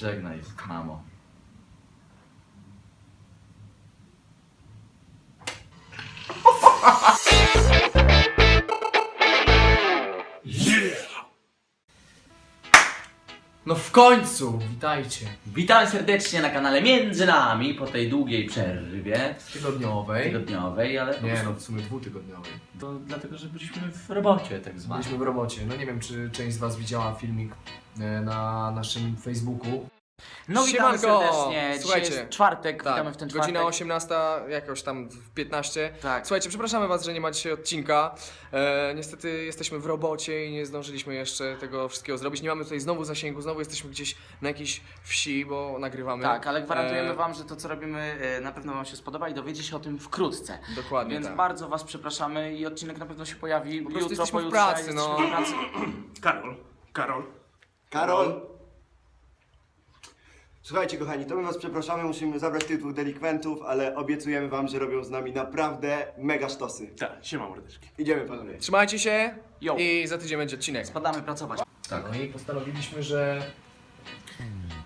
Żegnaj, mamo. No w końcu! Witajcie. Witamy serdecznie na kanale Między Nami po tej długiej przerwie Tygodniowej. tygodniowej, ale po Nie prostu no, w sumie dwutygodniowej. to dlatego, że byliśmy w robocie tak zwanej. Byliśmy w robocie. No nie wiem, czy część z Was widziała filmik e, na naszym Facebooku. No witamy Siemanko! serdecznie. Dzisiaj Słuchajcie, jest czwartek, Tak, witamy w ten czwartek. godzina 18, jakoś tam w 15. Tak. Słuchajcie, przepraszamy Was, że nie ma dzisiaj odcinka. E, niestety jesteśmy w robocie i nie zdążyliśmy jeszcze tego wszystkiego zrobić. Nie mamy tutaj znowu zasięgu, znowu jesteśmy gdzieś na jakiejś wsi, bo nagrywamy. Tak, ale gwarantujemy E, Wam, że to co robimy e, na pewno Wam się spodoba i dowiecie się o tym wkrótce. Dokładnie Więc tak. bardzo Was przepraszamy i odcinek na pewno się pojawi Po prostu jutro, jesteśmy w pojutrze. pracy, no. jesteśmy w pracy. Karol, Karol. Karol! Słuchajcie kochani, to my was przepraszamy, musimy zabrać tych dwóch delikwentów, ale obiecujemy wam, że robią z nami naprawdę mega sztosy. Tak, siema mordeczki. Idziemy panowie. Trzymajcie się Jo. i za tydzień będzie odcinek. Spadamy pracować. Tak. No i postanowiliśmy, że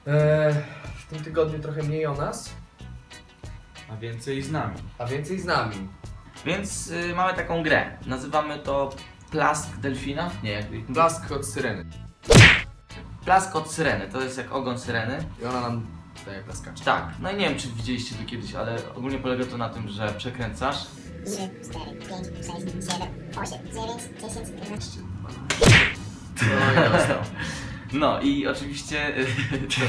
e, w tym tygodniu trochę mniej o nas, A więcej z nami. a więcej z nami. Więc y, mamy taką grę. Nazywamy to Plask Delfina? Nie, jak... Blask od syreny. Plask od syreny. To jest jak ogon syreny. I ona nam daje plaskacz. Tak. No i nie wiem, czy widzieliście to kiedyś, ale ogólnie polega to na tym, że przekręcasz. 3, 4, 5, 6, 7, 8, 9, 10, 11. No i dostał. No i oczywiście to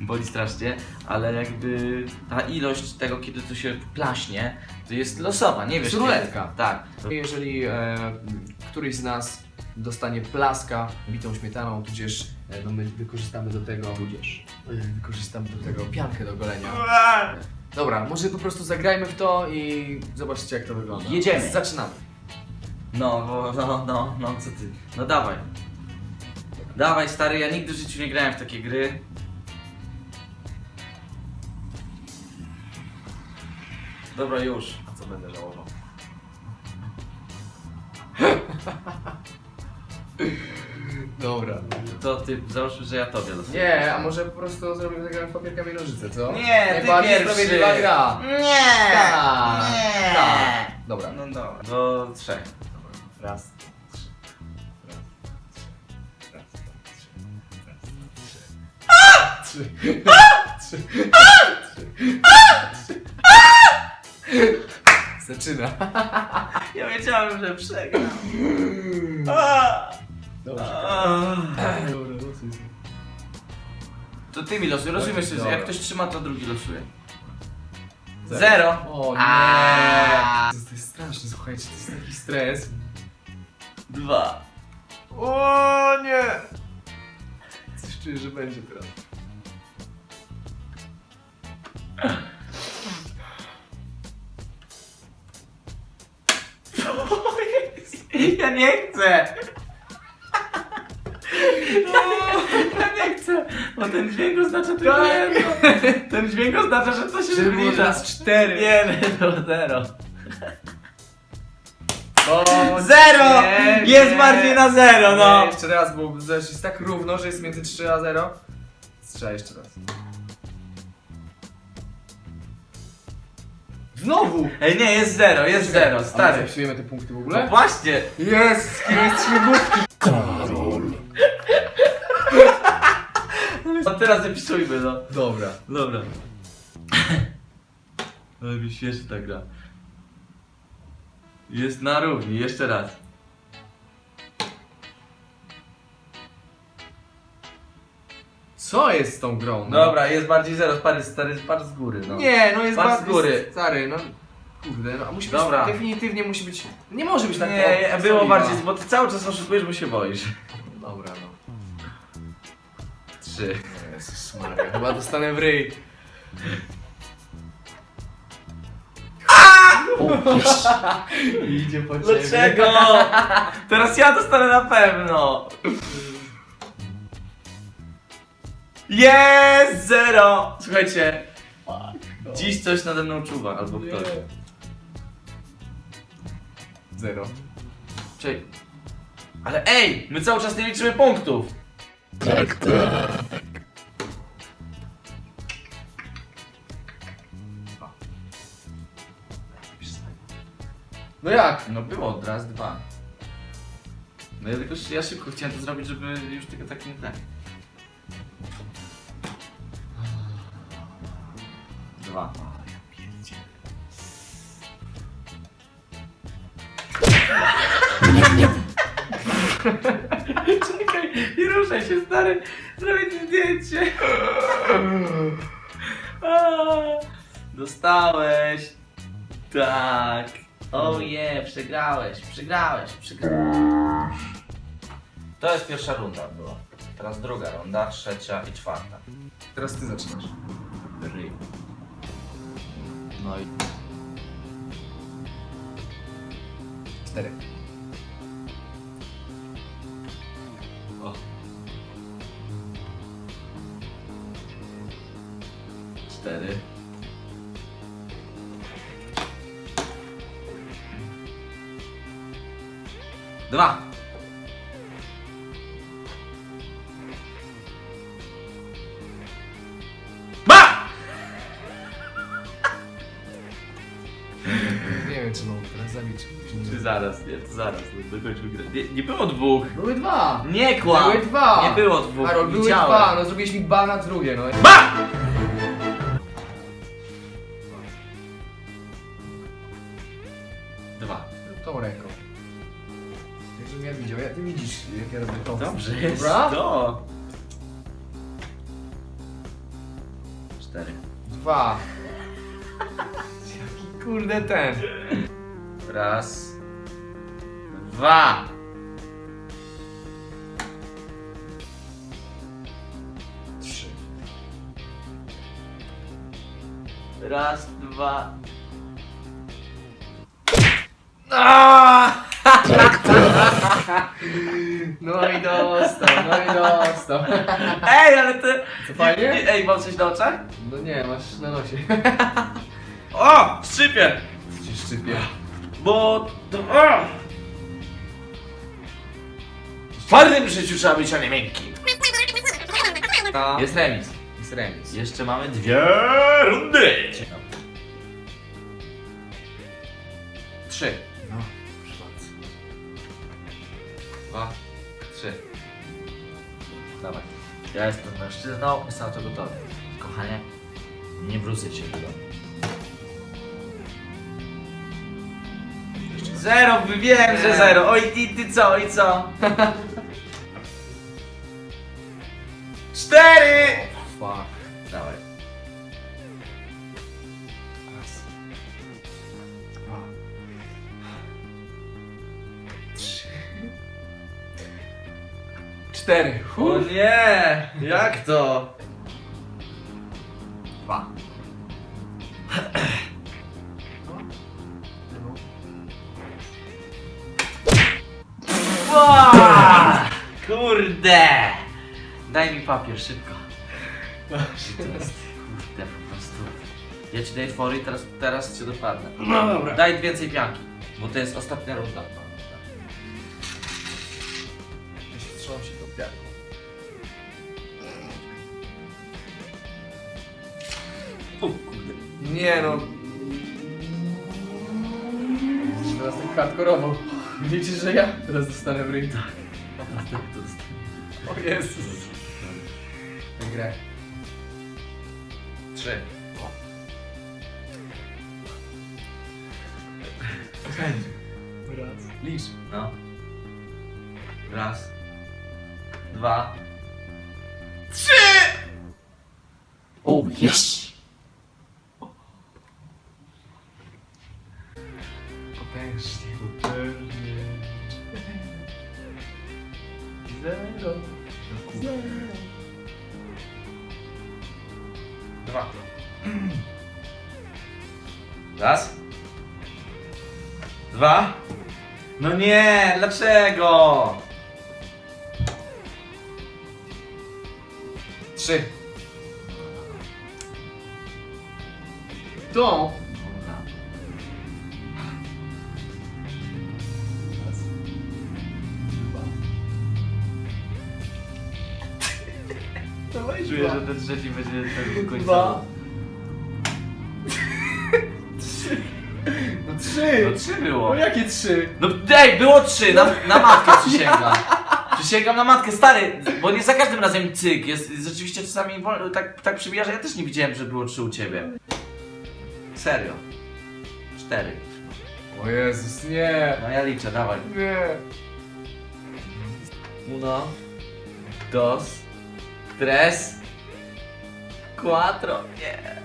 boli strasznie, ale jakby ta ilość tego, kiedy to się plaśnie, to jest losowa, nie wiesz. Ruletka. kiedy- Tak. Jeżeli e, któryś z nas dostanie plaska bitą śmietaną, tudzież e, no my wykorzystamy do tego, tudzież e, wykorzystamy do tego piankę do golenia. Dobra, może po prostu zagrajmy w to i zobaczcie jak to wygląda. Jedziemy. Zaczynamy. No, bo- no, no, no, co ty? No dawaj. Dawaj stary, ja nigdy w życiu nie grałem w takie gry. Dobra, już. A co będę żałował? Dobra. To ty, załóżmy, że ja tobie. Nie, a może po prostu zrobimy zagramy w papier, kamień, nożyce, co? Nie, ty Najbardziej pierwszy. sprawiedliwa gra. Nie! Tak, Nie! tak. Dobra. No dobra. Do trzech. Raz, trzy. Raz, raz, trzy. Raz, trzy. Trzy. Trzy. Trzy. Zaczyna. Ja wiedziałem, że przegram. Dobra, losuj sobie. To ty mi losuj, losujmy się. Dobra. Jak ktoś trzyma, to drugi losuje. Zero. Zero. O nie! To jest straszne, słuchajcie, to jest taki stres. Dwa. O nie! Coś czuję, że będzie teraz. Ja nie chcę! Ja nie chcę! Bo ten dźwięk oznacza tylko Tak. jedno. Ten dźwięk oznacza, że to się było zbliża. teraz cztery. Nie, to zero. O, Zero! nie, Jest nie. bardziej na zero, no! Nie, jeszcze raz, bo jest tak równo, że jest między 3 a 0. Strzela jeszcze raz. Znowu! Ej, nie, jest zero, jest zero, A my stary. te punkty w No ogóle? właśnie! Jest! Jest śmigłówki? No teraz zapisujmy, no. Dobra. Dobra. Ale mi śmieszy ta gra. Jest na równi, jeszcze raz. Co jest z tą grą? no? Dobra, jest bardziej zero, stary, stary, par z góry, no. Nie, no jest Patrz bardzo z góry. Stary, no. Kurde, no musi być, Dobra. definitywnie musi być, nie może być tak Nie, o, było bardziej, bo ty cały czas oszukujesz, bo się boisz. Dobra, no. Trzy. Jezus Maria, chyba dostanę w ryj. Idzie po ciebie. Dlaczego? Teraz ja dostanę na pewno. Jest zero! Słuchajcie, dziś coś nade mną czuwa, albo ktoś. Zero. Czekaj. Ale ej, my cały czas nie liczymy punktów. No jak? No było, raz, dwa. No ja tylko ja szybko chciałem to zrobić, żeby już tylko tak nie tak. Dwa. Czekaj, nie ruszaj się stary, zrobię ci zdjęcie. Dostałeś. Tak. O je, przegrałeś, przegrałeś, przegrałeś. To jest pierwsza runda była. Teraz druga runda, trzecia i czwarta. Teraz ty zaczynasz. Ryj. No i Cztery. Dwa. Ba! Nie wiem, czy mam teraz zabić. czy nie. Zaraz, nie, to zaraz, no, dokończmy grę. Nie, nie było dwóch. Były dwa! Nie kłam! Były dwa! Nie było dwóch, Karol, były widziałem. dwa, no zrobiłeś mi ba na drugie, no. Ba! Dwa. Tą ręką. Ty widzisz, jak ja robię to. Dobrze jest. Dobra? To. Cztery. Dwa. Jaki kurde ten. Raz. Dwa. Trzy. Raz, dwa. Aaaa! No i dostał, no i dostał. Ej, ale ty... Co, fajnie? Ej, mam coś na oczach? No nie, masz na nosie. O! Szczypie! Ci szczypie. Bo... To, o! W twardym życiu trzeba być, a nie miękkim. No. Jest remis. Jest remis. Jeszcze mamy dwie rundy. Trzy. Dwa, trzy. Dawaj. Ja jestem mężczyzną, jestem na to gotowy. Kochanie, nie wrócę cię do domu. Zero, wiem, że zero. Oj, ty, ty co, i co? Cztery! Fuck. Dawaj. Cztery. O Uff. nie! Jak to? Dwa. Kurde! Daj mi papier szybko. Kurde, po prostu. Ja ci daję fory, teraz, teraz cię dopadnę. No dobra. Daj więcej pianki, bo to jest ostatnia runda. Nie no. Teraz tak hardkorowo. Wiecie, że ja teraz dostanę w ryj. Tak. To jest... O Jezus. Tę grę. Trzy. Raz. Licz. No. Raz. Dwa. Oh yes! Potężnie. Potężnie. Zero. Dwa. Raz. Dwa. No nie, dlaczego? Trzy. To. Czuję, że ten trzeci będzie ten Dwa. Trzy. No trzy! No trzy było. No jakie trzy? No dej, było trzy, na, na matkę przysięgam. Przysięgam na matkę, stary, bo nie za każdym razem cyk, jest rzeczywiście czasami wol- tak, tak przybija, że ja też nie widziałem, że było trzy u ciebie. Serio. Cztery. O Jezus, nie! No ja liczę, dawaj. Nie! Uno, dos, tres, nie.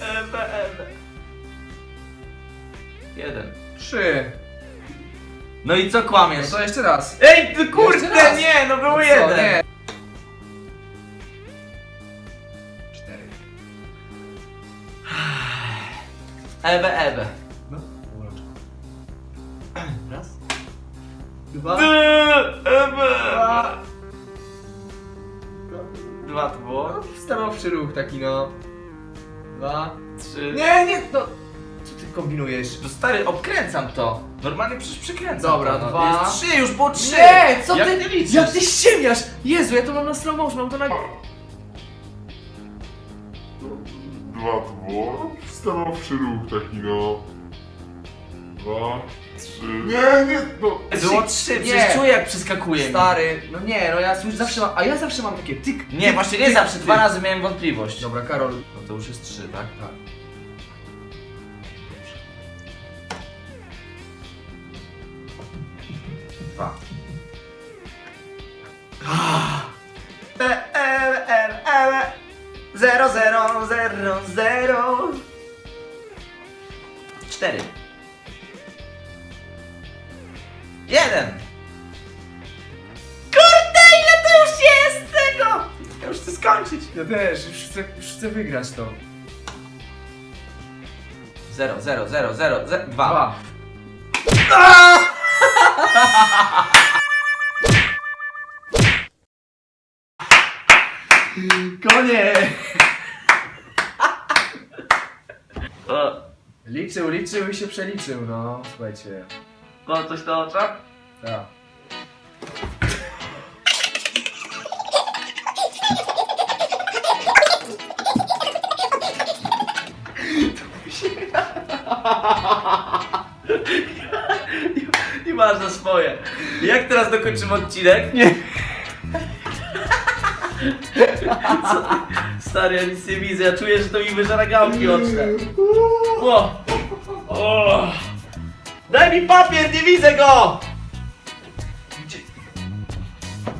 Ebe. Jeden. Trzy! No i co No kłamiesz? to jeszcze raz. Ej, ty kurde, raz. nie, no był Co? jeden. Nie. Cztery. Ebe, ebe. Obkręcam to. Normalnie przecież przekręcam Dobra, to. no. dwa. Jest trzy, już było trzy. Nie, co Jak ty, ty liczysz? Jak ty ściemniasz? Jezu, ja to mam na slow motion, mam to na... Dwa było. Stanowczy ruch taki no. Dwa, trzy. Nie, nie, no. Było trzy, Nie. przecież czuję jak przeskakuje. mi. Stary, no nie, no ja już zawsze mam, a ja zawsze mam takie tyk. Nie, tyk, właśnie nie tyk, zawsze, tyk. dwa razy miałem wątpliwość. Dobra, Karol. No to już jest trzy, tak? Tak. Zero, zero, zero. Cztery. Jeden. Kurde, ile to już jest tego? Ja już chcę skończyć. Ja też, już chcę, już chcę wygrać to. Zero, zero, zero, zero, zero, dwa. Dwa. Konie! O, Liczył, liczył i się przeliczył, no, słuchajcie. ma coś na oczach? Tak. Masz za swoje. Jak teraz dokończymy odcinek? Nie. Co? Stary, ja nic nie widzę. Ja czuję, że to mi wyżera gałki oczne. O. O. Daj mi papier, nie widzę go! Gdzie...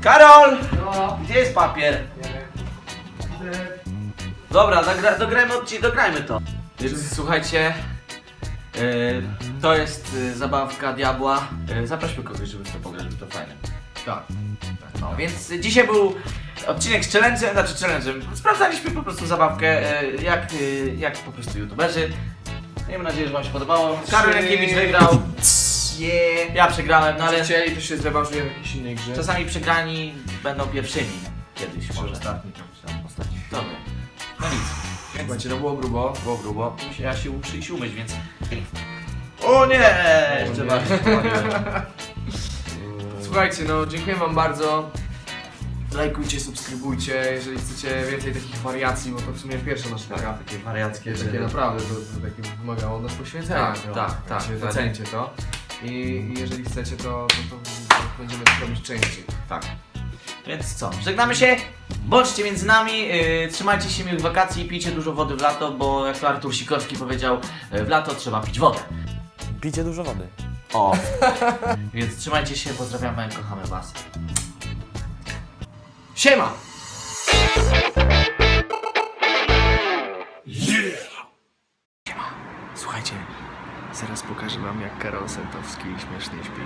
Karol! No, Gdzie jest papier? Dobra, zagra, dograjmy, odci- dograjmy to. Więc słuchajcie, yy, to jest yy, zabawka diabła. Yy, zaprośmy kogoś, żeby w to pograć, bo to fajne. tak. No, więc dzisiaj był odcinek z challenge'em, znaczy challenge'em. Sprawdzaliśmy po prostu zabawkę, yy, jak, yy, jak po prostu youtuberzy. Miejmy nadzieję, że wam się podobało. Karol Jankiewicz wygrał. Yeah. Ja przegrałem, no ale chcieli, to się zrewanżuje w jakiejś innej grze. czasami przegrani będą pierwszymi. Kiedyś Może może. ostatni to. Tam, Ostatni. Dobra. No nic. Słuchajcie, no było grubo. Było grubo. Ja się muszę iść umyć, więc... O nie! Jeszcze bardziej. Słuchajcie, no dziękuję wam bardzo. Lajkujcie, subskrybujcie, jeżeli chcecie więcej takich wariacji, bo to w sumie pierwsze nasze taka, Takie wariackie takie rzeczy. naprawdę, to, to takie wymagało nas poświęcenia. Tak, no. tak, tak, Także dokładnie. Docencie to. I, I jeżeli chcecie, to, to, to, to będziemy to robić częściej. Tak. Więc co? Żegnamy się. Bądźcie między nami. Yy, trzymajcie się miłych wakacji. Pijcie dużo wody w lato, bo jak to Artur Sikorski powiedział, yy, w lato trzeba pić wodę. Pijcie dużo wody. O. Więc trzymajcie się. Pozdrawiamy. Kochamy was. Siema! Słuchajcie, zaraz pokażę wam jak Karol Sentowski śmiesznie śpi.